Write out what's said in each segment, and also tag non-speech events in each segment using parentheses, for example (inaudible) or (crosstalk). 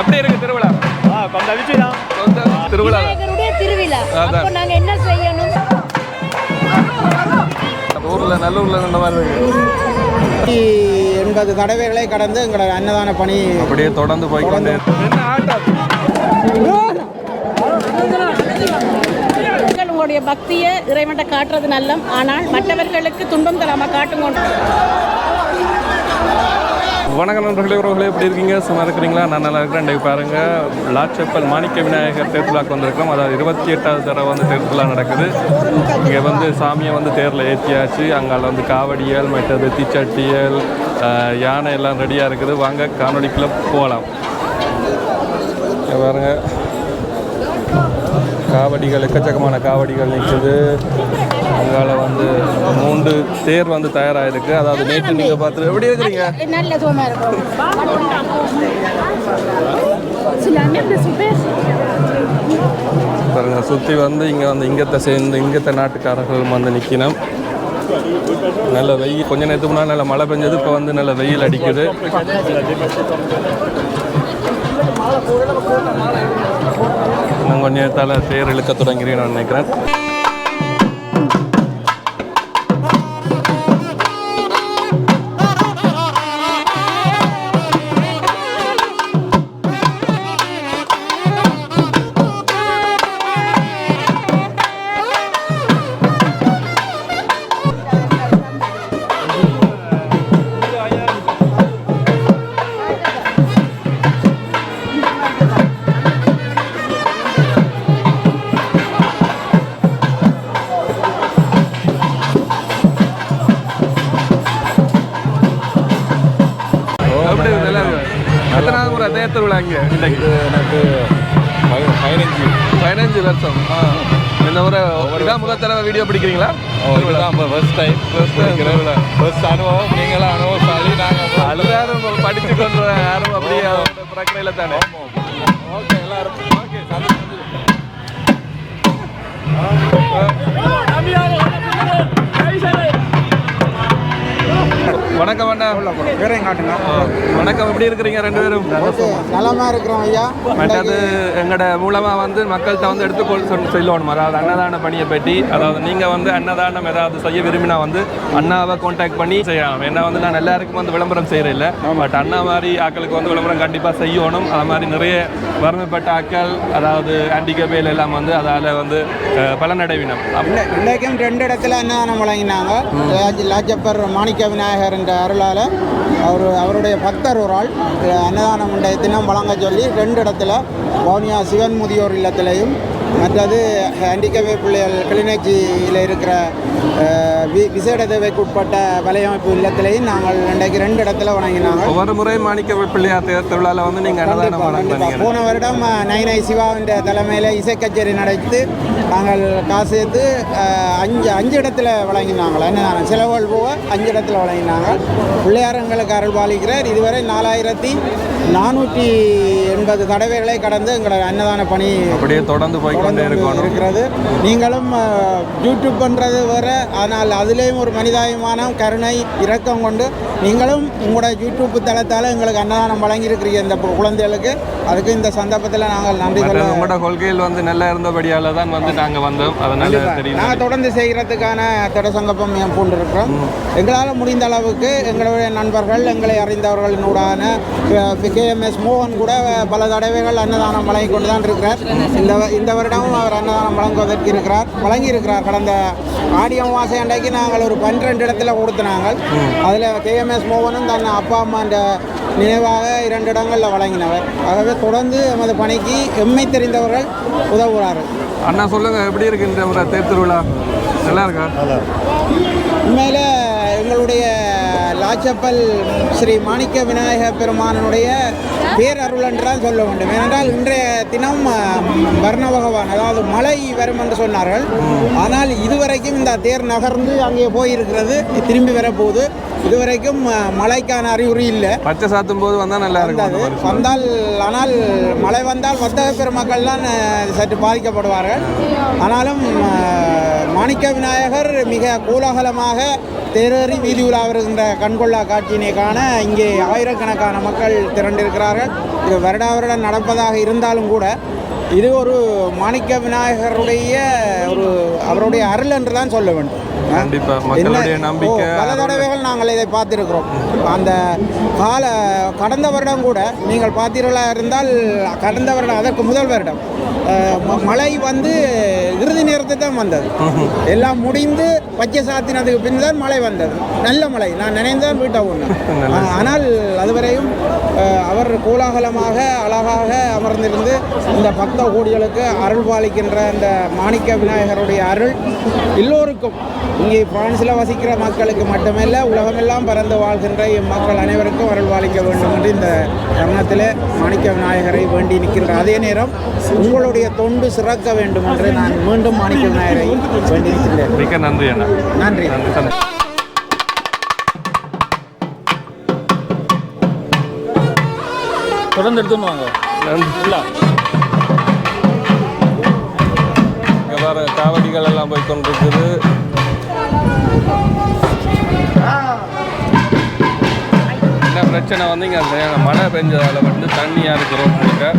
எப்படி இருக்கு திருவிழா. கொஞ்சம் திருவிழா. அப்போ என்ன செய்யணும்? ஊர்ல நல்லூர்ல இந்த மாதிரி இருக்கு. எண்பது தடவைகளை கடந்து எங்களோட அன்னதான பணி அப்படியே தொடர்ந்து போய்க்கொண்டே இருக்கு. என்ன ஆட்டம்? நீங்கள் உங்களுடைய பக்தியை இறைவன்ட்ட காட்டுறது நல்லம். ஆனால் மற்றவர்களுக்கு துன்பம் தராம காட்டுங்க வணக்கம் நண்பர்களே உறவுகளே எப்படி இருக்கீங்க? சும்மா இருக்கிறீங்களா? நான் நல்லா இருக்கிறேன். இன்றைக்கு பாருங்கள் லாச்சப்பல் மாணிக்க விநாயகர் தேர்தலாக்கு வந்திருக்கோம் அதாவது இருபத்தி எட்டாவது தடவை வந்து தேர்தலா நடக்குது. இங்கே வந்து சாமியை வந்து தேரில் ஏற்றியாச்சு அங்கால வந்து காவடியல் மற்றது தீச்சட்டியல் யானை எல்லாம் ரெடியாக இருக்குது. வாங்க காணொலிக்குள்ளே போகலாம் பாருங்கள் காவடிகள் எக்கச்சக்கமான காவடிகள் நிற்குது அங்கால வந்து மூன்று தேர் வந்து தயாராகிருக்கு அதாவது நேற்று நீங்கள் பார்த்து எப்படி இருக்கிறீங்க? பாருங்க சுற்றி வந்து இங்கே வந்து இங்கத்தை சேர்ந்து இங்கத்தை நாட்டுக்காரர்கள் வந்து நிற்கணும் நல்ல வெயில் கொஞ்ச நேரத்துக்கு முன்னாடி நல்ல மழை பெஞ்சது இப்போ வந்து நல்ல வெயில் அடிக்குது. இன்னும் கொஞ்ச நேரத்தால் தேர் இழுக்க தொடங்கிறேன் நான் நினைக்கிறேன். வீடியோ பிடிக்கிறீங்களா இதுதான் ஃபர்ஸ்ட் டைம். ஃபர்ஸ்ட் அனுபவம் நீங்களும் அனுபவசாலி நாங்கள் எல்லாரும் படிச்சு கொண்டு யாரும் அப்படியே பிரச்சனையில தானே ஓகே எல்லாரும் ஓகே வணக்கம் அண்ணா காட்டுங்க. வணக்கம். எப்படி இருக்கிறீங்க ரெண்டு பேரும்? நலமா இருக்கிறோம் ஐயா. மற்றது எங்களோட மூலமா வந்து மக்கள்கிட்ட வந்து எடுத்துக்கொள் சொல்லி சொல்லணும்? அதாவது அன்னதான பணியை பற்றி அதாவது நீங்க வந்து அன்னதானம் ஏதாவது செய்ய விரும்பினா வந்து அண்ணாவை காண்டாக்ட் பண்ணி செய்யலாம். ஏன்னா வந்து நான் எல்லாருக்கும் வந்து விளம்பரம் செய்யறேன் இல்லை பட் அண்ணா மாதிரி ஆட்களுக்கு வந்து விளம்பரம் கண்டிப்பா செய்யணும். அது மாதிரி நிறைய வறுமைப்பட்ட ஆட்கள் அதாவது ஆன்டிகபேல் எல்லாம் வந்து அதால வந்து பலனடைவினம். அப்ப இன்ன- இன்றைக்கும் ரெண்டு இடத்துல அன்னதானம் வழங்கினாங்க. லாஜ்- லாஜப்பர் மாணிக்க விநாயகர் என்ற அருளால் அவர் அவருடைய பக்தர் ஒரு ஆள். அன்னதானம் உண்டைய தினம் வழங்க சொல்லி ரெண்டு இடத்துல வவுனியா சிவன் முதியோர் இல்லத்திலையும் மற்றது ஹேண்டிகவே பிள்ளைகள் கிளிநொச்சியில் இருக்கிற வி விசேட தேவைக்கு உட்பட்ட வலையமைப்பு இல்லத்திலையும் நாங்கள் இன்றைக்கு ரெண்டு இடத்துல வழங்கினாங்க ஒவ்வொரு முறை மாணிக்க பிள்ளையார் தேர் திருவிழாவில் வந்து நீங்க அன்னதானம் போன வருடம் நைனை சிவாவின் தலைமையில் இசை கச்சேரி நடத்தி நாங்கள் காசு சேர்த்து அஞ்சு அஞ்சு இடத்துல வழங்கினாங்க என்ன செலவுகள் போக அஞ்சு இடத்துல வழங்கினாங்க பிள்ளையார் எங்களுக்கு அருள் பாலிக்கிறார். இதுவரை நாலாயிரத்தி நானூற்றி எண்பது தடவைகளை கடந்து எங்களோட அன்னதான பணி அப்படியே தொடர்ந்து போய்க்கொண்டே தொடர்ந்து இருக்கிறது. நீங்களும் யூடியூப் பண்ணுறது வேற. ஆனால் அதுலேயும் ஒரு மனிதாபிமானம் கருணை இரக்கம் கொண்டு நீங்களும் உங்களோட யூடியூப் தளத்தால் எங்களுக்கு அன்னதானம் வழங்கியிருக்கிறீங்க இந்த குழந்தைகளுக்கு. அதுக்கு இந்த சந்தர்ப்பத்தில் நாங்கள் நன்றி சொல்ல உங்களோட கொள்கையில் வந்து நல்லா இருந்தபடியால தான் வந்து நாங்க வந்தோம். அதனால தெரியும் நாங்கள் தொடர்ந்து செய்கிறதுக்கான திட சங்கப்பம் என் பூண்டிருக்கிறோம் எங்களால் முடிந்த அளவுக்கு எங்களுடைய நண்பர்கள் எங்களை அறிந்தவர்களினூடான கேஎம்எஸ் மோகன் கூட பல தடவைகள் அன்னதானம் வழங்கி கொண்டு தான் இருக்கிறார். இந்த இந்த வருடமும் அவர் அன்னதானம் வழங்குவதற்கு இருக்கிறார். வழங்கி இருக்கிறார் கடந்த ஆடி அமாவாசை அன்றைக்கு நாங்கள் ஒரு பன்னிரெண்டு இடத்துல கொடுத்தினாங்க அதில் கேஎம்எஸ் மோகனும் தன் அப்பா அம்மாண்ட நினைவாக இரண்டு இடங்களில் வழங்கினவர். ஆகவே தொடர்ந்து எமது பணிக்கு எம்மை தெரிந்தவர்கள் உதவுகிறார்கள். அண்ணா சொல்லுங்க எப்படி இருக்கு இந்த முறை தேர் திருவிழா? நல்லா இருக்கா? உண்மையில் எங்களுடைய லாச்சப்பல் ஸ்ரீ மாணிக்க விநாயக பெருமானனுடைய பேரருள் என்று தான் சொல்ல வேண்டும். ஏனென்றால் இன்றைய தினம் வர்ண பகவான் அதாவது மழை வரும் என்று சொன்னார்கள். ஆனால் இதுவரைக்கும் இந்த தேர் நகர்ந்து அங்கே போயிருக்கிறது திரும்பி வரப்போகுது. இதுவரைக்கும் மழைக்கான அறிகுறி இல்லை. பச்சை சாத்தும் போது வந்தா நல்லா மாதிரி. வந்தால் ஆனால் மழை வந்தால் வர்த்தக பெருமக்கள் தான் சற்று பாதிக்கப்படுவார்கள். ஆனாலும் மாணிக்க விநாயகர் மிக கோலாகலமாக தேரேறி வீதி உலா வருகின்ற கண்கொள்ளா காட்சியினை காண இங்கே ஆயிரக்கணக்கான மக்கள் திரண்டிருக்கிறார்கள். இது வருடா வருடம் நடப்பதாக இருந்தாலும் கூட இது ஒரு மாணிக்க விநாயகருடைய ஒரு அவருடைய அருள் என்று தான் சொல்ல வேண்டும். கண்டிப்பா. என்ன- மக்களுடைய ஓ, நம்பிக்கை பல தடவைகள் நாங்கள் இதை பார்த்திருக்கிறோம். அந்த கால கடந்த வருடம் கூட நீங்கள் பார்த்தீர்களா இருந்தால் கடந்த வருடம் அதற்கு முதல் வருடம் மழை வந்து இறுதி நேரத்தில் தான் வந்தது. (laughs) எல்லாம் முடிந்து பச்சை சாத்தினதுக்கு பின் தான் மழை வந்தது. நல்ல மழை. நான் நினைந்தான் வீட்டை ஒன்று (laughs) ஆனால் அதுவரையும் அவர் கோலாகலமாக அழகாக அமர்ந்திருந்து இந்த பக்த கோடிகளுக்கு அருள் பாலிக்கின்ற அந்த மாணிக்க விநாயகருடைய அருள் எல்லோருக்கும் இங்கே பிரான்ஸில் வசிக்கிற மக்களுக்கு மட்டுமல்ல உலகமெல்லாம் பறந்து வாழ்கின்ற மக்கள் அனைவருக்கும் அருள் பாலிக்க வேண்டும் என்று இந்த தருணத்தில் மாணிக்க விநாயகரை வேண்டி நிற்கின்ற அதே நேரம் உங்களுடைய தொண்டு சிறக்க வேண்டும் என்று நான் மீண்டும் மாணிக்க விநாயகரை வேண்டி நிற்கின்றேன். மிக்க நன்றி நன்றி. தொடர்ந்து எடுத்துன்னு வாங்க. நன்றி. இல்லை வேறு காவடிகள் எல்லாம் போய் கொண்டிருக்குது. என்ன பிரச்சனை வந்து இங்கே மழை பெஞ்சதால் வந்து தண்ணியாக இருக்கிறோம் உங்களுக்கு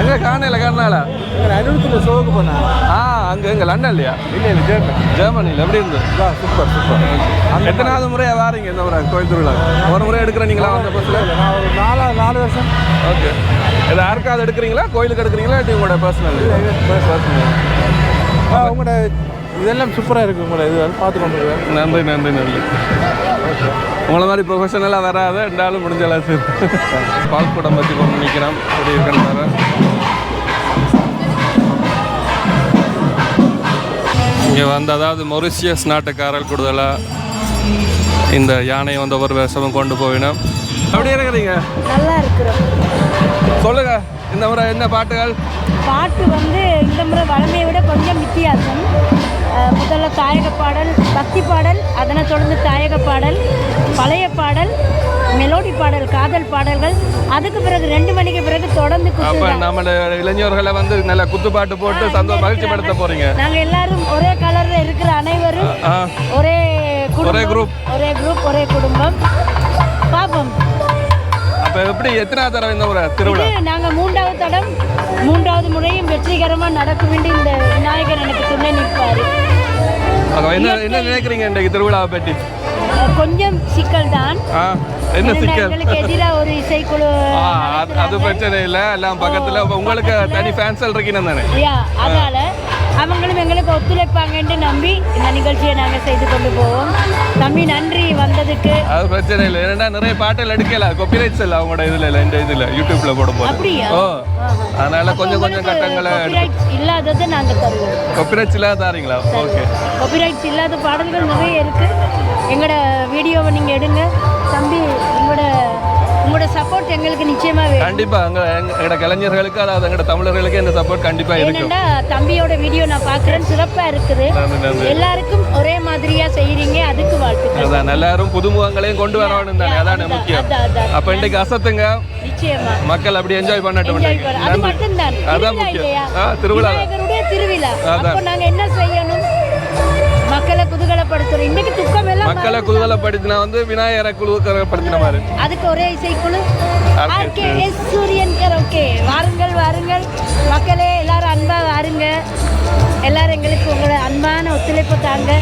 எங்க காணையில் காரணால அனுபவத்தில் ஷோவுக்கு போனேன் ஆ அங்கே எங்க லண்டன் இல்லையா இல்லை இல்லை ஜெர்மன். ஜெர்மனியில் எப்படி இருந்து? Super super. எத்தனாவது முறையா வாரீங்க இந்த முறை கோயில் திருவிழா? ஒரு முறை எடுக்கிற நீங்களா அந்த பஸ்ஸில் நான் ஒரு நாலு நாலு வருஷம். ஓகே. இது யாருக்காவது எடுக்கிறீங்களா? கோயிலுக்கு எடுக்கிறீங்களா? இல்லை உங்களோட பர்சனல் ஆ, உங்களோட இதெல்லாம் சூப்பராக இருக்குது உங்களோட இது வந்து பார்த்து கொண்டு இருக்கேன். நன்றி நன்றி நன்றி. உங்களை மாதிரி ப்ரொஃபஷனலாக வராத ரெண்டாலும் முடிஞ்ச பால் கூடம் பற்றி கொண்டு நிற்கிறோம் அப்படி இருக்கேன்னு வர இங்கே வந்து அதாவது மொரிஷியஸ் நாட்டுக்காரர் கூடுதலாக இந்த யானையை வந்து ஒவ்வொரு வருஷமும் கொண்டு போயினோம். அப்படி இருக்கிறீங்க? நல்லா இருக்கிறோம். சொல்லுங்க இந்த முறை என்ன பாட்டுகள்? பாட்டு வந்து இந்த முறை வளமையை விட கொஞ்சம் வித்தியாசம். முதல்ல தாயக பாடல் பக்தி பாடல் அதனை தொடர்ந்து தாயக பாடல் பழைய பாடல் மெலோடி பாடல் காதல் பாடல்கள். அதுக்கு பிறகு ரெண்டு மணிக்கு பிறகு தொடர்ந்து நம்ம இளைஞர்களை வந்து நல்ல குத்துப்பாட்டு போட்டு சந்தோஷம் மகிழ்ச்சி படுத்த போறீங்க. நாங்கள் எல்லாரும் ஒரே கலர்ல இருக்கிற அனைவரும் ஒரே ஒரே group. ஒரே குரூப் ஒரே குடும்பம். பாப்போம். அப்போ எப்படி எத்தனை தடவை இந்த முறை திருவிழா? நாங்க மூன்றாவது தடம். மூன்றாவது முறையும் வெற்றிகரமா நடக்கும் என்று இந்த விநாயகர் எனக்கு துணை நிற்பாரு. என்ன என்ன நினைக்கிறீங்க இன்றைக்கு திருவிழாவை பற்றி? கொஞ்சம் சிக்கல் தான் என்ன சிக்கல்? எதிராக ஒரு இசைக்குழு (laughs) அது- பிரச்சனை இல்லை. எல்லாம் பக்கத்தில் உங்களுக்கு தனி ஃபேன்ஸ் இருக்கீங்க தானே? யா அதனால அவங்களும் எங்களுக்கு ஒத்துழைப்பாங்கன்னு நம்பி இந்த நிகழ்ச்சியை நாங்கள் செய்து கொண்டு போவோம். தம்பி நன்றி வந்ததுக்கு. அது பிரச்சனை இல்லை. ஏன்னா நிறைய பாட்டுகள் எடுக்கல. காப்பிரைட்ஸ் இல்லை அவங்களோட இதில் இல்லை இந்த இதில் யூடியூப்ல போடும்போது. அப்படியா? ஓ அதனால கொஞ்சம் கொஞ்சம் கட்டங்களை இல்லாததை நாங்கள் தருவோம். காப்பிரைட்ஸ் இல்லாத தாரீங்களா? ஓகே காப்பிரைட்ஸ் இல்லாத பாடல்கள் நிறைய இருக்கு. எங்களோட வீடியோவை நீங்க எடுங்க. தம்பி உங்களோட உங்களோட சப்போர்ட் எங்களுக்கு நிச்சயமா வேணும். கண்டிப்பா அங்க எங்க- எங்கட கலைஞர்களுக்கு அதாவது எங்கட தமிழர்களுக்கு இந்த சப்போர்ட் கண்டிப்பா இருக்கும். தம்பியோட வீடியோ நான் பார்க்குறேன். சிறப்பா இருக்குது. எல்லாருக்கும் ஒரே மாதிரியா செய்றீங்க. அதுக்கு வாழ்த்துக்கள். அதான் எல்லாரும் புதுமுகங்களையும் கொண்டு வரணும் தானே. அதானே முக்கியம். அப்ப இன்னைக்கு அசத்துங்க. நிச்சயமா. மக்கள் அப்படி என்ஜாய் பண்ணட்டும் அதான் முக்கியம். திருவிழா. திருவிழா. அப்போ நாங்க என்ன செய்யணும்? மக்களை குதூகலப்படுத்துறோம் இன்னைக்கு துக்கம் எல்லாம் மக்களை குதூகலப்படுத்தினா வந்து விநாயகரை குழுக்கப்படுத்தின மாதிரி. அதுக்கு ஒரே இசைக்குழு. ஆர்கே எஸ் சூரியன் ஓகே வாருங்கள் வாருங்கள். மக்களே எல்லாரும் அன்பா வாருங்க. எல்லாரும் எங்களுக்கு உங்களோட அன்பான ஒத்துழைப்பு தாங்க.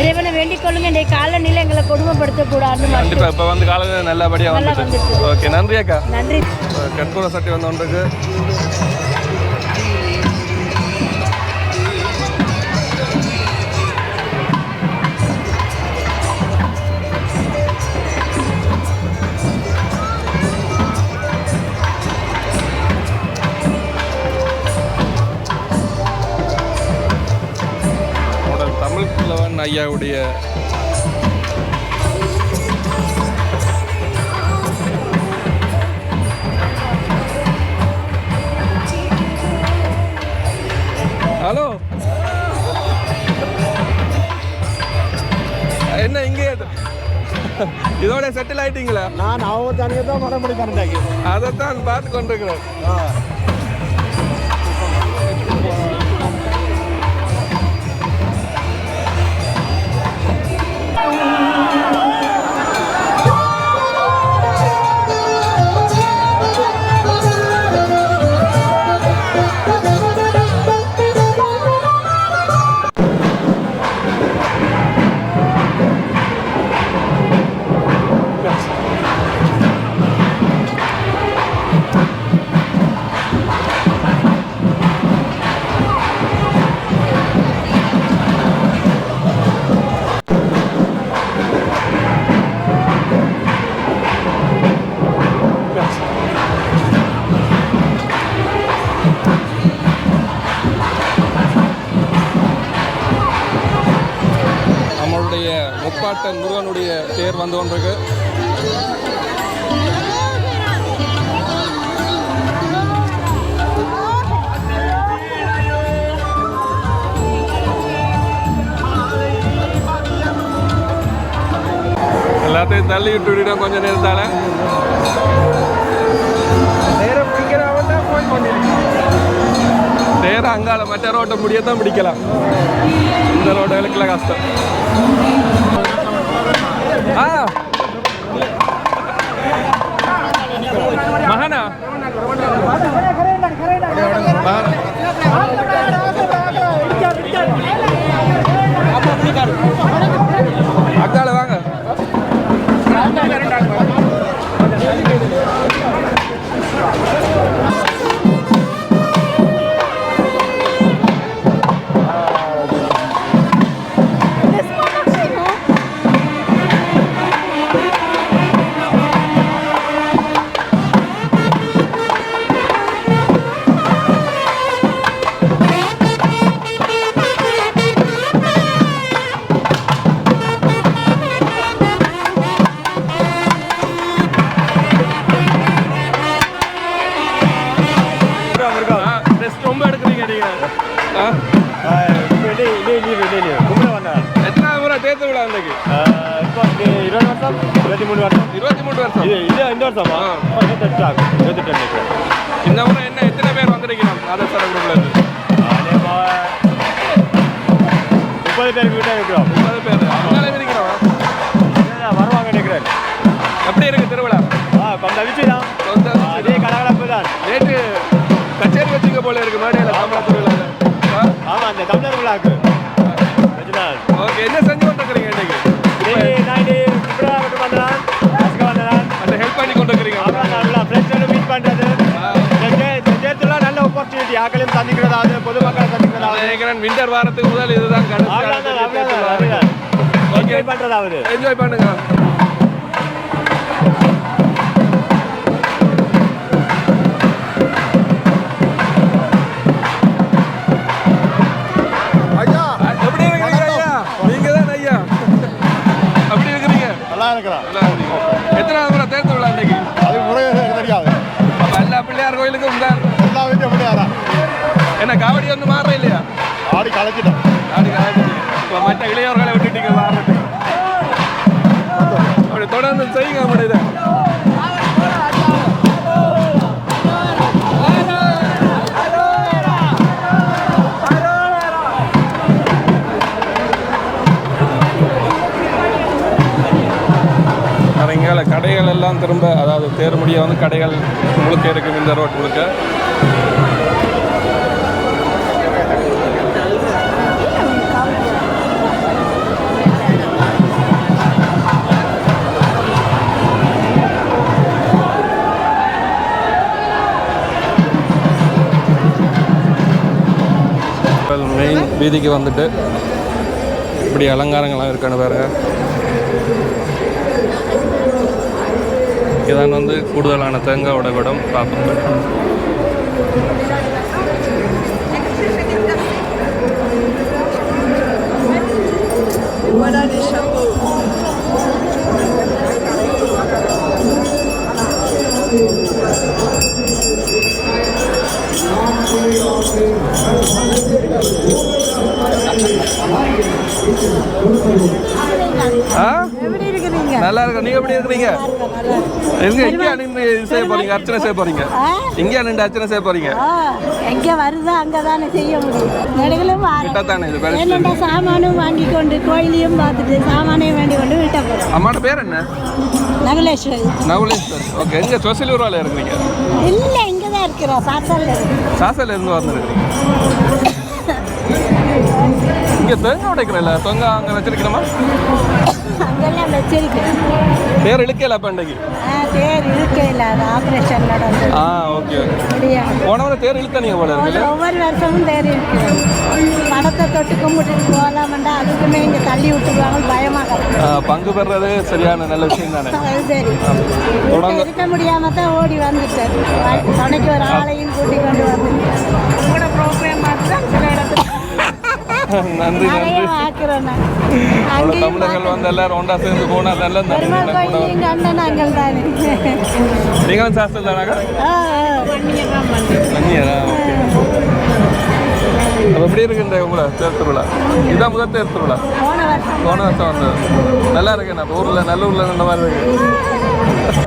இறைவனை வேண்டிக் கொள்ளுங்க. இன்றைய காலநிலை எங்களை கொடுமைப்படுத்தக்கூடாதுன்னு கண்டிப்பா மட்டும் இப்ப வந்து காலையில நல்லபடியா நல்லா வந்துட்டு. வந்துட்டு. ஓகே நன்றி அக்கா. நன்றி. கற்பூர சட்டி வந்து ஒன்றுக்கு ஐயாவுடைய ஹலோ. என்ன இங்கே? இதோட செட்டில் ஆயிட்டீங்களா? நான் அவங்க தனியாக தான் மறுபடி கரண்டாக்கி. அதைத்தான் பார்த்து கொண்டிருக்கிறேன் எல்லாத்தையும் தள்ளி விட்டு விட்டுட்டோம் கொஞ்ச நேரத்தால. நேரம் அங்கால மற்ற ரோட்டை முடியத்தான் பிடிக்கலாம். இந்த ரோடுகளுக்குள்ள கஷ்டம். ஆ. மகனா மகனா. அதே கலகலப்பு தான். நேற்று கச்சேரி வச்சுக்க போல இருக்கு மேடையில் தமிழா திருவிழாவில் ஆமாம் அந்த தமிழர் விழாக்கு ஓகே என்ன செஞ்சு கொண்டிருக்கிறீங்க இன்னைக்கு? அந்த ஹெல்ப் பண்ணி கொண்டிருக்கிறீங்க. ஃப்ரெண்ட்ஸோட மீட் பண்ணுறது நல்ல ஆப்பர்ச்சுனிட்டி ஆக்களையும் சந்திக்கிறதாவது பொதுமக்களை சந்திக்கிறதாவது விண்டர் வாரத்துக்கு முதல் இதுதான் கடைசி என்ஜாய் பண்ணுங்க. என்ன காவடி ஒன்று மாற இல்லையா? ஆடி கலைச்சிட்டோம் ஆடி காவடி இப்போ மற்ற இளையோர்களை விட்டுட்டீங்க மாறட்டு அப்படி தொடர்ந்து செய்யுங்க அப்படி இதை இங்கால கடைகள் எல்லாம் திரும்ப அதாவது தேர் முடிய வந்து கடைகள் முழுக்க இருக்கும் இந்த ரோட் முழுக்க. வீதிக்கு வந்துட்டு இப்படி அலங்காரங்கள்லாம் இருக்கான்னு பாருங்க. இதான் வந்து கூடுதலான தேங்காவோட விடம் பார்ப்போம். Voilà les chapeaux. ஆ நல்லா இருக்கு நீங்க எப்படி இருக்கிறீங்க? எங்க இங்க நின்று செய்ய போறீங்க? அர்ச்சனை செய்ய போறீங்க? இங்க நின்று அர்ச்சனை செய்ய போறீங்க? எங்க வருதோ அங்கே தானே செய்ய முடியும். நடுகளும் கிட்டத்தானே இது. என்னென்ன சாமானும் வாங்கி கொண்டு கோயிலையும் பார்த்துட்டு சாமானையும் வேண்டி கொண்டு வீட்டை போகிறோம் அம்மாட்ட பேர் என்ன? நகலேஸ்வரி. நவலேஸ்வர் ஓகே எங்க சொசலூரால இருக்கிறீங்க? இல்லை இங்கே தான் இருக்கிறோம். சாத்தல்ல இருக்கு சாசல இருந்து வந்துருக்கீங்க (coughs) இங்க தேங்காய் உடைக்கிறல்ல தேங்காய் அங்க வச்சிருக்கணுமா? பேர் இழுக்கல அப்ப இன்னைக்கு ஆ தேர் இருக்க இல்லை அது ஆப்ரேஷன் நடந்து ஆ ஓகே ஓகே முடியாது போனவரை தேர் இழுத்த நீங்க போல இருக்குல்ல ஒவ்வொரு வருஷமும் தேர் இருக்கு படத்தை தொட்டு கும்பிட்டுட்டு போகலாமண்டா அதுக்குமே இங்கே தள்ளி விட்டுருவாங்க. பயமாக பங்கு பெறது சரியான நல்ல விஷயம் தானே? சரி. தொடர்ந்து- இருக்க முடியாம தான் ஓடி வந்துட்டேன். துணைக்கு ஒரு ஆளையும் கூட்டி கொண்டு வந்துட்டேன். உங்களோட ப்ரோக்ராம் நன்றி நன்றி. தமிழர்கள் வந்து எல்லாரும் ஒன்றா சேர்ந்து போனா நல்ல தானே. நீங்களும் சாஸ்திரம் தானாக்கா. மன்னியரா அப்போ எப்படி இருக்குன்ற உங்களை தேர் திருவிழா? இதுதான் முதல் தேர் திருவிழா. போன வருஷம். வந்தது. நல்லா இருக்கு ஊரில் நல்ல ஊரில் இந்த மாதிரி இருக்கு.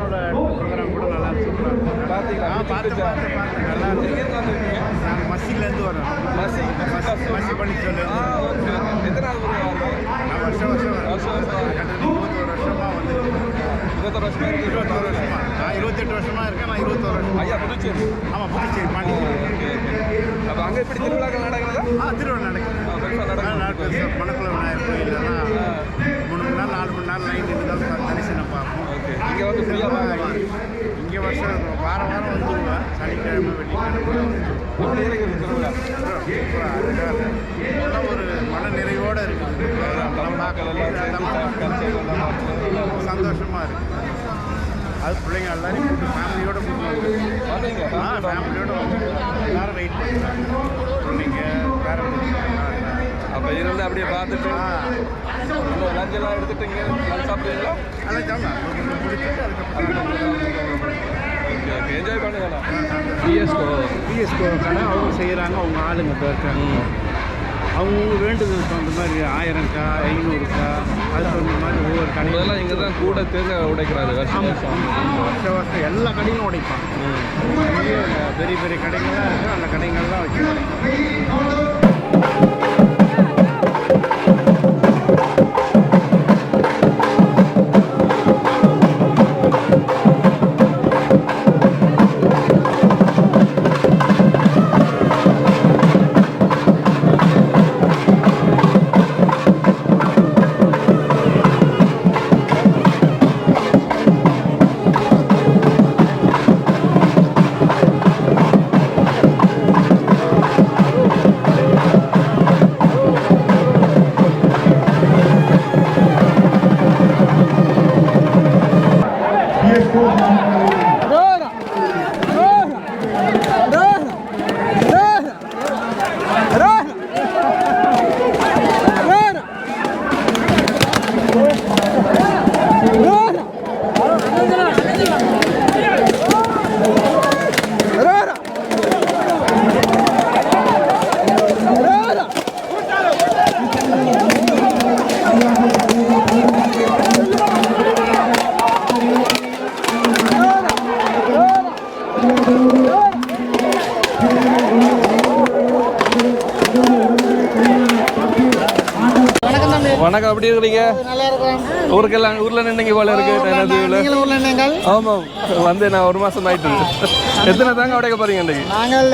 மசிலேருந்து வரோம் மசி மசி பண்ணி சொல்லு நான் வருஷம் வருஷம் வரேன் இருபத்தோரு வருஷமா வந்து இருபத்தோரு வருஷமா நான் இருபத்தெட்டு வருஷமா இருக்கேன் நான் இருபத்தோரு வருஷமா ஐயா புதுச்சேரி ஆமாம் புதுச்சேரி பாண்டிச்சேரி அப்போ அங்கே எப்படி திருவிழாக்கள் நடக்கிறதா ஆ திருவிழா நடக்குது நடக்குது மணக்குள விநாயகர் கோயிலெல்லாம் மூணு மணி நேரம் நாலு மணி நேரம் லைன் இருந்தாலும் தரிசனம் பார்ப்போம். ஓகே. இங்கே வந்து ஃப்ரீயாக பார்க்கலாம் இங்கே வருஷம் வாரம் வாரம் வந்துடுவேன் சனிக்கிழமை வெள்ளிக்கிழமை. இருக்குது ஒரு மன நிறைவோட இருக்குது. மக்கள் எல்லாம் சேர்ந்து சந்தோஷமா இருக்கு. அது பிள்ளைங்க எல்லாரையும் கூட்டு ஃபேமிலியோட ஆ ஃபேமிலியோட எல்லாரும் வெயிட் பண்ணுறாங்க பிள்ளைங்க இருந்து அப்படியே பார்த்துட்டு இன்னும் லஞ்ச் எல்லாம் எடுத்துட்டீங்க. லஞ்ச் சாப்பிடுவீங்களா அதெல்லாம் ஜாமான் முடிச்சுட்டு அதுக்கப்புறம் ஓகே ஓகே. என்ஜாய் பண்ணுங்களா பிஎஸ்கோ பிஎஸ்கோ கடை அவங்க செய்கிறாங்க அவங்க ஆளுங்க இப்போ இருக்காங்க. அவங்க வேண்டுதல் தகுந்த மாதிரி ஆயிரம்க்கா ஐநூறுக்கா அதுக்கு தகுந்த மாதிரி ஒவ்வொரு முதல்ல இங்கே தான் கூட தேங்காய் உடைக்கிறாரு வருஷம் வருஷம். எல்லா கடையும் உடைப்பான் இங்கேயே பெரிய பெரிய கடைகள்லாம் இருக்குது அந்த கடைகள்லாம் வச்சு உடைப்பான் வணக்கம் எப்படி இருக்கிறீங்க? ஊருக்கெல்லாம் ஊர்ல நின்னீங்க போல இருக்கு நதிவில் ஆமாம் வந்து நான் ஒரு மாசம் ஆயிட்டு எத்தனை தாங்க உடைக்க போறீங்க இன்னைக்கு? நாங்கள்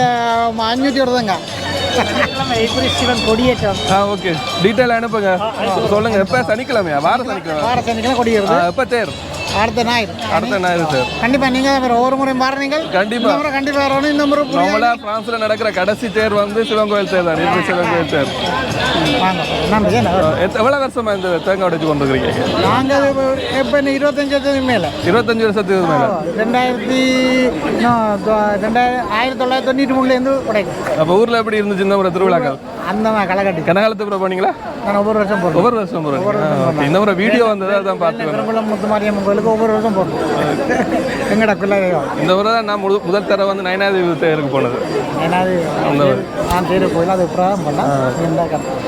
அஞ்சூற்றி தாங்க. ஓகே. டீட்டெயில் அனுப்புங்க. சொல்லுங்க எப்போ? சனிக்கிழமையா? வார சனிக்கிழமை வார சனிக்கெல்லாம் கொடிக்கிறது ஆ, எப்போ தேர்? அடுத்த ஞாயிறு. அடுத்த ஞாயிறு சார். கண்டிப்பா நீங்க ஒவ்வொரு முறை மாறுறீங்க கண்டிப்பா. இந்த முறை கண்டிப்பா வரணும். இந்த முறை. நம்மளா பிரான்ஸ்ல நடக்கிற கடைசி தேர் வந்து சிவன் கோயில் தேர். தான் இன்று சிவன் கோயில் தேர் எவ்வளவு வருஷமா இந்த தேங்காய் உடைச்சு கொண்டு இருக்கிறீங்க நாங்க இப்போ இருபத்தஞ்சு வருஷத்துக்கு மேல? இருபத்தஞ்சு வருஷத்துக்கு மேல. ரெண்டாயிரத்தி ரெண்டாயிரம் ஆயிரத்தி தொள்ளாயிரத்தி தொண்ணூற்றி மூணுலேருந்து உடைக்கும் அப்ப ஊர்ல எப்படி இருந்துச்சு இந்த முறை திருவிழாக்கள்? அந்த மாதிரி களைகட்டி கனகாலத்து அப்புறம் போனீங்களா? நான் ஒவ்வொரு வருஷம் ஒவ்வொரு வருஷம் போறேன். இந்த முறை வீடியோ வந்ததா அதான் பார்த்து பெருங்குளம் முத்துமாரியம்மன் கோயிலுக்கு ஒவ்வொரு வருஷம் போடுறோம் எங்கடா குலதெய்வம் இந்த முறை தான் நான் முத- முதல் தடவை வந்து நயனாதேவி தேருக்கு போனது. ஏன்னா அது அந்த நான் தேர் கோயில் அது பிரகாரம் பண்ணலாம் இந்த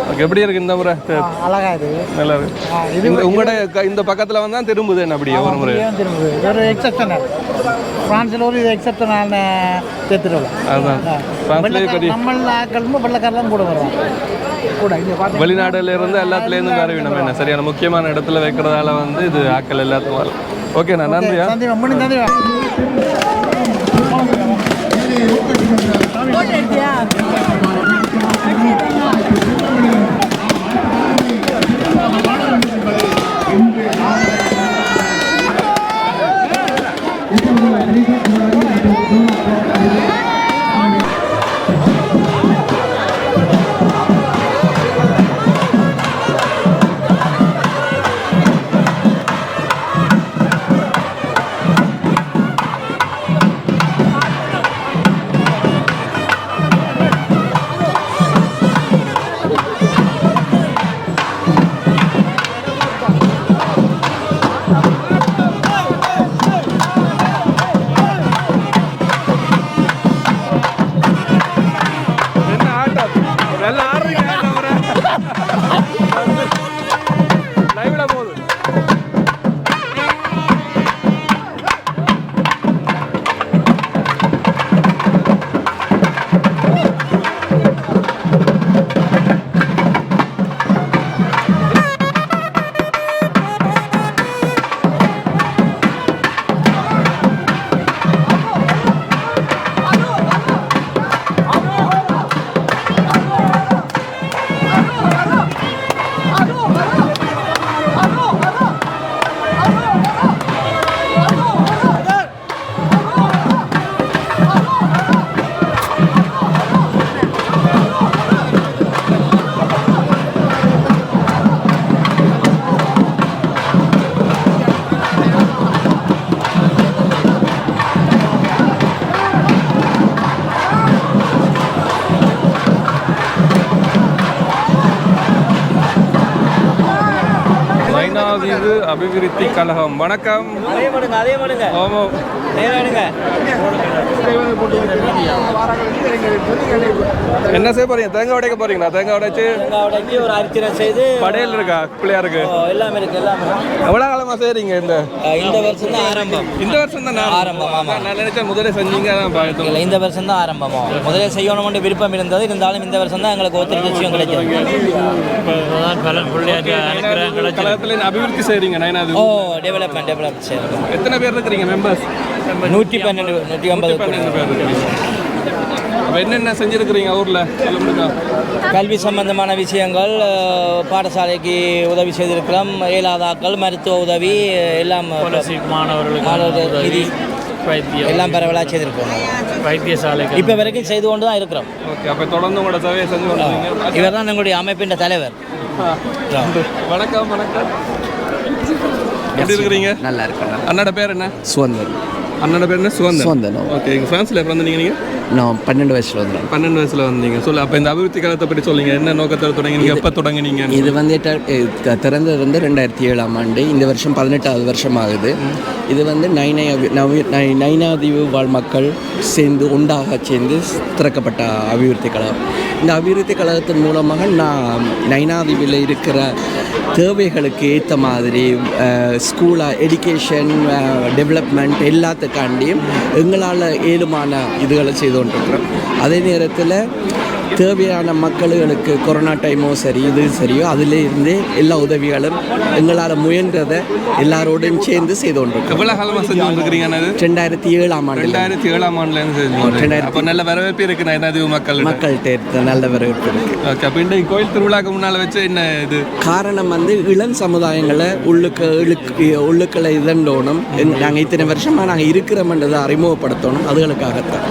ஓகே, எப்படி இருக்கு இந்த முறை? அழகா இது. நல்லா இருக்கு. ஆ, இது இந்த உங்களோட க- இந்த பக்கத்துல வந்து தான் திரும்புது என்ன அப்படியே ஒரு முறை? ஏன் திரும்புது. இது ஒரு எக்ஸப்ஷனல் பிரான்ஸில் ஒரு இது எக்ஸப்ஷனான தேர்திருவிழா அதுதான் பிரான்ஸ்லயே பெரிய நம்ம ஆக்களும் வெள்ளக்காரெல்லாம் கூட வருவாங்க. வெளிநாடுல இருந்து எல்லாத்துலேருந்து வரவி நம்ம என்ன? சரியான முக்கியமான இடத்துல வைக்கிறதால வந்து இது ஆக்கள் எல்லாத்துக்கும் வரும். ஓகேண்ணா நன்றியா? சந்திவா முன்னு கழகம். வணக்கம். அதே பண்ணுங்க அதே பண்ணுங்க ஆமாம் என்ன செய்ய போறீங்க? தேங்காய் உடைக்க போறீங்களா? தேங்காய் உடைச்சு தேங்காய் உடைச்சி ஒரு அர்ச்சனை செய்து படையல் இருக்கா? பிள்ளையாருக்கு? ஓ, எல்லாமே இருக்கு எல்லாமே. எவ்வளவு காலமா செய்றீங்க இந்த? இந்த வருஷம் தான் ஆரம்பம். இந்த வருஷம் தான் ஆரம்பம், ஆமா. நான் நினைச்சேன் முதல்ல செஞ்சீங்க இல்லை இந்த வருஷம் தான் ஆரம்பமோ. முதல்ல செய்யணும்னு விருப்பம் இருந்தது இருந்தாலும் இந்த வருஷம் தான் எங்களுக்கு ஒத்துழைப்பு விஷயம் கிடைச்சது அபிவிருத்தி செய்றீங்க நயனாது ஓ டெவலப்மெண்ட் டெவலப் செய்யணும் எத்தனை பேர் இருக்கிறீங்க மெம்பர்ஸ் நூற்றி பன்னெண்டு நூற்றி ஐம்பது பேர் அப்ப என்னென்ன செஞ்சிருக்கிறீங்க ஊர்ல? சொல்ல முடியுமா கல்வி சம்பந்தமான விஷயங்கள் பாடசாலைக்கு உதவி செய்திருக்கிறோம். இயலாதாக்கள் மருத்துவ உதவி எல்லாம் மாணவர்களுக்கு மாணவர்கள் வைத்தியம். எல்லாம் பரவலாக செய்திருக்கிறோம். வைத்தியசாலைகள் இப்போ வரைக்கும் செய்து கொண்டு தான் இருக்கிறோம். ஓகே அப்ப தொடர்ந்து உங்களோட சேவையை செஞ்சு கொண்டிருக்கீங்க. இவர் தான் எங்களுடைய அமைப்பின் தலைவர். வணக்கம் வணக்கம். எப்படி இருக்கிறீங்க? நல்லா இருக்கேன். அண்ணோட பேர் என்ன? சுதந்திரம் அண்ணோட பேர் என்ன? சுவந்தன் சுதந்திரம் ஓகே இங்க பிரான்ஸ்ல எப்போ வந்தீங்க நீங்க? நான் பன்னெண்டு வயசுல வந்துடும் பன்னெண்டு வயசுல வந்தீங்க. சொல்லு அப்ப இந்த அபிவிருத்தி காலத்தை பற்றி சொல்லுங்க. என்ன நோக்கத்தில் தொடங்கினீங்க? எப்ப தொடங்கினீங்க இது வந்து திறந்தது வந்து ரெண்டாயிரத்தி ஏழாம் ஆண்டு. இந்த வருஷம் பதினெட்டாவது வருஷம் ஆகுது இது வந்து நைனை நைனாதீவு வாழ் மக்கள் சேர்ந்து உண்டாக சேர்ந்து திறக்கப்பட்ட அபிவிருத்தி கழகம். இந்த அபிவிருத்தி கழகத்தின் மூலமாக நான் நைனாதீவில் இருக்கிற தேவைகளுக்கு ஏற்ற மாதிரி ஸ்கூலாக எஜுகேஷன் டெவலப்மெண்ட் எல்லாத்துக்காண்டியும் எங்களால் ஏழுமான இதுகளை செய்து கொண்டிருக்கிறோம் அதே நேரத்தில் தேவையான மக்களுக்கு கொரோனா டைமோ சரி இது சரியோ அதில் இருந்தே எல்லா உதவிகளும் எங்களால் முயன்றதை எல்லாரோடையும் சேர்ந்து செய்து கொண்டிருக்கோம். எவ்வளோ காலமாக செஞ்சு கொண்டிருக்கிறீங்க ரெண்டாயிரத்தி ஏழாம் ஆண்டு. ரெண்டாயிரத்தி ஏழாம் கொண்டிருக்கீங்க. அப்போ நல்ல வரவேற்பு இருக்கு நயனாதீவு மக்கள் மக்கள்கிட்ட இருக்க நல்ல வரவேற்பு இருக்கு. ஓகே அப்போ இன்றைக்கு கோயில் திருவிழாக்கு முன்னால் வச்சு என்ன இது? காரணம் வந்து இளம் சமுதாயங்களை உள்ளுக்கு இழுக்கு உள்ளுக்களை இதண்டோணும். நாங்கள் இத்தனை வருஷமாக நாங்கள் இருக்கிறோம்ன்றதை அறிமுகப்படுத்தணும். அதுகளுக்காகத்தான்.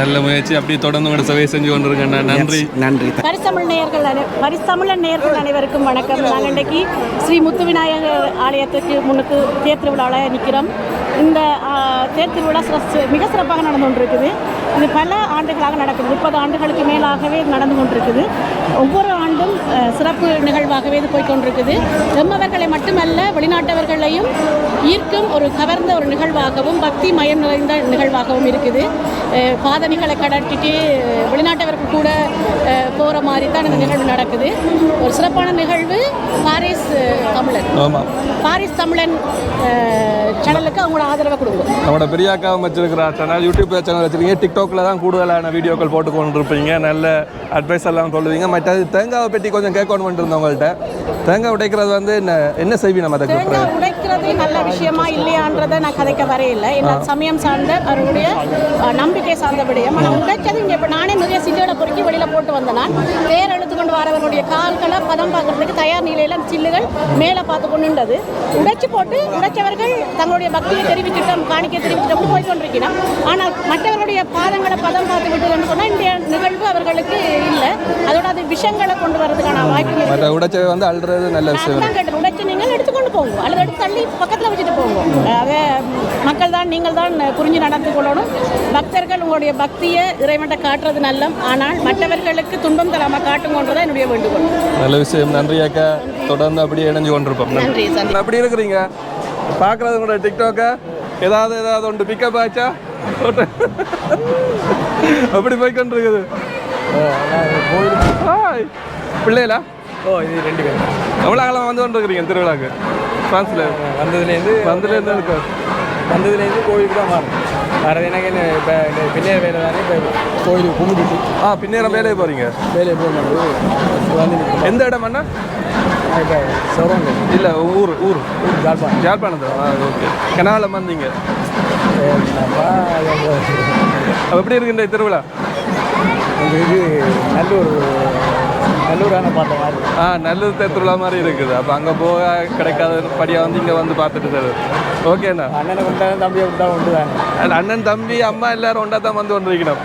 நல்ல முயற்சி. அப்படியே தொடர்ந்து சேவை செஞ்சு கொண்டிருக்கேன் நன்றி. நன்றி. பரிசமிழ் நேயர்கள் அனை பரிசமிழன் நேயர்கள் அனைவருக்கும் வணக்கம். நாங்கள் இன்றைக்கு ஸ்ரீ முத்து விநாயகர் ஆலயத்துக்கு முன்னுக்கு தேர் திருவிழாவில் நிற்கிறோம். இந்த தேர் திருவிழா சிற- மிக சிறப்பாக நடந்து கொண்டிருக்குது. இது பல ஆண்டுகளாக நடக்குது. முப்பது ஆண்டுகளுக்கு மேலாகவே நடந்து கொண்டிருக்குது. ஒவ்வொரு ஆண்டும் சிறப்பு நிகழ்வாகவே இது போய்க்கொண்டிருக்குது எம்மவர்களை மட்டுமல்ல வெளிநாட்டவர்களையும் ஈர்க்கும் ஒரு கவர்ந்த ஒரு நிகழ்வாகவும் பக்தி மயம் நிறைந்த நிகழ்வாகவும் இருக்குது. பாதணிகளை கடட்டிட்டு வெளிநாட்டவர்கள் கூட போகிற மாதிரி தான் இந்த நிகழ்வு நடக்குது. ஒரு சிறப்பான நிகழ்வு பாரிஸ் தமிழன் பாரிஸ் தமிழன் சேனலுக்கு அவங்களோட ஆதரவை கொடுக்கும் நம்மளோட பெரியாக்காவும் வச்சிருக்கிற சேனல் யூடியூப் சேனல் வச்சிருக்கீங்க. டிக்டாக்ல தான் கூடுதலான வீடியோக்கள் போட்டு கொண்டிருப்பீங்க. நல்ல அட்வைஸ் எல்லாம் சொல்லுவீங்க. மற்றது தேங்காவை பற்றி கொஞ்சம் கேட்கணும் பண்ணிருந்தோம் உங்கள்கிட்ட. தேங்காய் உடைக்கிறது வந்து என்ன என்ன செய்வி நம்ம தேங்காய் உடைக்கிறது நல்ல விஷயமா இல்லையான்றதை நான் கதைக்க வரையில்லை. என்ன சமயம் சார்ந்த அவருடைய நம்பிக்கை சார்ந்த விடயம். ஆனால் உடைச்சது இங்கே இப்போ நானே நிறைய சில்லோட பொறுக்கி வெளியில் போட்டு வந்தேன் நான். தேர் இழுத்து கொண்டு வரவருடைய கால்களை பதம் பார்க்கறதுக்கு தயார் நிலையில் அந்த சில்லுகள் மேலே பார்த்து கொண்டுண்டது உடைச்சு போட்டு உடைச்சவர்கள் தங்களுடைய பக்தியை தெரிவிக்கிட்டோம் காணிக்கை தெரிவிக்கிட்டோம் போய் கொண்டிருக்கிறோம் ஆனால் மற்றவர்களுடைய பாதங்களை பதம் பார்த்து விட்டு சொன்னால் இந்த நிகழ்வு அவர்களுக்கு இல்லை. அதோட அது விஷங்களை கொண்டு வரதுக்கான வாய்ப்பு உடைச்சவை வந்து அழுறது நல்ல விஷயம். நான் கேட்டேன். உடைச்சு நீங்கள் எடுத்துக்கொண்டு போங்க. அல்லது எடுத்து தள்ளி பக்கத்தில் வச்சுட்டு போங்க. அதை மக்கள் தான் நீங்கள் தான் புரிஞ்சு நடந்து கொள்ளணும். பக்தர்கள் உங்களுடைய பக்தியை இறைவன்ட்ட காட்டுறது நல்லம். ஆனால் மற்றவர்களுக்கு துன்பம் தராமல் காட்டுங்கன்றதான் என்னுடைய வேண்டுகோள். நல்ல விஷயம். நன்றி அக்கா. தொடர்ந்து அப்படியே இணைஞ்சு கொண்டிருப்போம். நன்றி அப்படி இருக்கிறீங்க? பார்க்குறது கூட டிக்டாக்கா ஏதாவது ஏதாவது ஒன்று பிக்கப் ஆச்சா? அப்படி போய் கொண்டிருக்குது பிள்ளைகளா? ஓ இது ரெண்டு பேர். காலம் வந்து கொண்டிருக்கிறீங்க திருவிழாக்கு ஃப்ரான்ஸில். வந்ததுலேருந்து வந்ததுலேருந்து இருக்கு வந்ததுலேருந்து கோயிலுக்கு தான் மாறும் வரது எனக்கு என்ன இப்போ பிள்ளையார் வேலை தானே இப்போ கோயிலுக்கு கும்பிட்டுட்டு ஆ பின்னேரம் வேலையை போகிறீங்க வேலையை போகணும். வந்து எந்த இடம் அண்ணா? சொல்கிறாங்க இல்லை ஊர் ஊர். ஜாழ்ப்பாணம். யாழ்ப்பாணத்தில் ஆ ஓகே. கனாலம் வந்தீங்க எப்படி இருக்கு இந்த திருவிழா? உங்களுக்கு நல்லூர் நல்லூரான பார்த்த மாதிரி. ஆ நல்லது திருவிழா மாதிரி இருக்குது. அப்போ அங்கே போக கிடைக்காத படியாக வந்து இங்கே வந்து பார்த்துட்டு சார். ஓகேண்ணா. அண்ணனை கொண்டா உண்டு தானே அது அண்ணன் தம்பி அம்மா எல்லாரும் ஒன்றா தான் வந்து கொண்டிருக்கணும்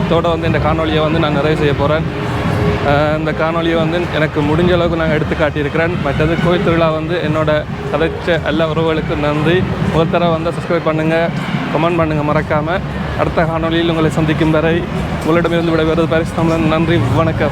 இதோட வந்து இந்த காணொலியை வந்து நான் நிறைவு செய்ய போகிறேன் இந்த காணொலியை வந்து எனக்கு முடிஞ்ச அளவுக்கு நான் எடுத்து காட்டியிருக்கிறேன். மற்றது கோயில் திருவிழா வந்து என்னோட கதைச்ச எல்லா உறவுகளுக்கு நன்றி. முதல் தடவை வந்து சப்ஸ்கிரைப் பண்ணுங்கள் கமெண்ட் பண்ணுங்கள் மறக்காமல் அடுத்த காணொலியில் உங்களை சந்திக்கும் வரை உங்களிடமிருந்து விடைபெறுவது பரிசு தமிழன் நன்றி வணக்கம்.